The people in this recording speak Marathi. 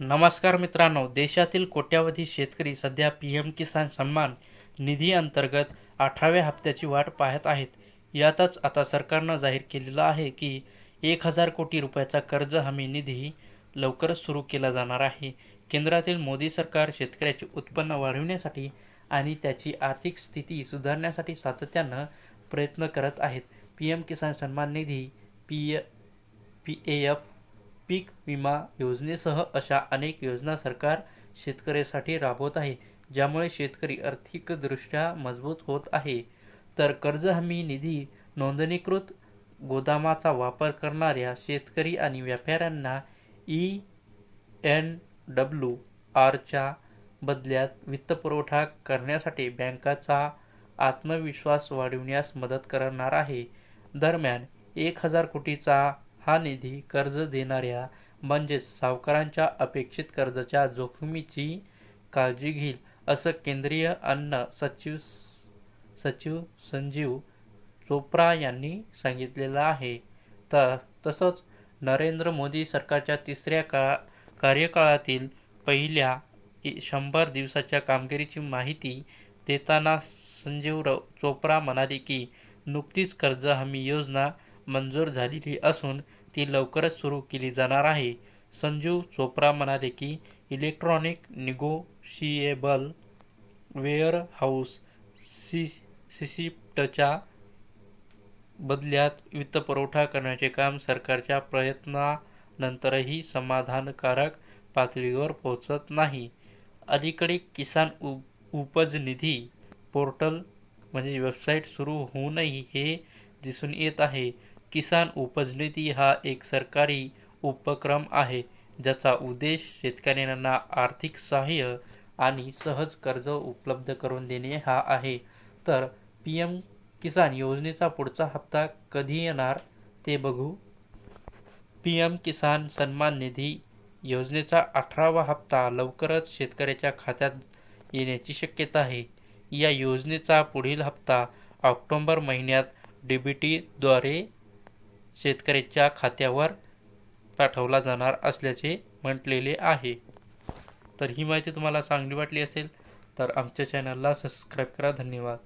नमस्कार मित्रांनो देशातील कोट्यावधी शेतकरी सध्या पी एम किसान सन्मान निधी अंतर्गत अठराव्या हप्त्याची वाट पाहत आहेत. यातच आता सरकारनं जाहीर केलेलं आहे की एक हजार कोटी रुपयाचा कर्ज हमी निधी लवकरच सुरू केला जाणार आहे. केंद्रातील मोदी सरकार शेतकऱ्याचे उत्पन्न वाढविण्यासाठी आणि त्याची आर्थिक स्थिती सुधारण्यासाठी सातत्यानं प्रयत्न करत आहेत. P M Kisan Samman Nidhi P P A F पीक विमा योजनेसह अशा अनेक योजना सरकार शेतकऱ्यासाठी राबवत आहे ज्यामुळे शेतकरी आर्थिकदृष्ट्या मजबूत होत आहे. तर कर्ज हमी निधी नोंदणीकृत गोदामाचा वापर करणाऱ्या शेतकरी आणि व्यापाऱ्यांना ई एन डब्ल्यू आरच्या बदल्यात वित्तपुरवठा करण्यासाठी बँकाचा आत्मविश्वास वाढविण्यास मदत करणार आहे. दरम्यान एक हजार कोटीचा हा निधी कर्ज देणाऱ्या म्हणजेच सावकारांच्या अपेक्षित कर्जाच्या जोखमीची काळजी घेईल असं केंद्रीय अन्न सचिव सचिव संजीव चोप्रा यांनी सांगितलेलं आहे. तर तसंच नरेंद्र मोदी सरकारच्या तिसऱ्या काळा कार्यकाळातील पहिल्या शंभर दिवसाच्या कामगिरीची माहिती देताना संजीव र चोप्रा म्हणाले की नुकतीच कर्ज हमी योजना मंजूर झालेली असून ती लवकरच सुरू केली जाणार आहे. संजीव चोप्रा म्हणाले की इलेक्ट्रॉनिक निगोशिएबल वेअरहाऊस सी सिसिप्टच्या बदल्यात वित्तपुरवठा करण्याचे काम सरकारच्या प्रयत्नानंतरही समाधानकारक पातळीवर पोहोचत नाही. अलीकडे किसान उ उपज निधी पोर्टल म्हणजे वेबसाईट सुरू होऊनही हे दिसून येत आहे. किसान उपज निधी हा एक सरकारी उपक्रम आहे ज्याचा उद्देश शेतकऱ्यांना आर्थिक सहाय्य आणि सहज कर्ज उपलब्ध करून देणे हा आहे. तर पी एम किसान योजनेचा पुढचा हप्ता कधी येणार ते बघू. पी एम किसान सन्मान निधी योजनेचा अठरावा हप्ता लवकरच शेतकऱ्याच्या खात्यात येण्याची शक्यता आहे. या योजनेचा पुढील हप्ता ऑक्टोंबर महिन्यात डी बी टीद्वारे शेतकऱ्याच्या खात्यावर पाठवला जाणार असल्याचे म्हटलेले आहे. तर ही माहिती तुम्हाला चांगली वाटली असेल तर आमच्या चॅनलला सबस्क्राईब करा. धन्यवाद.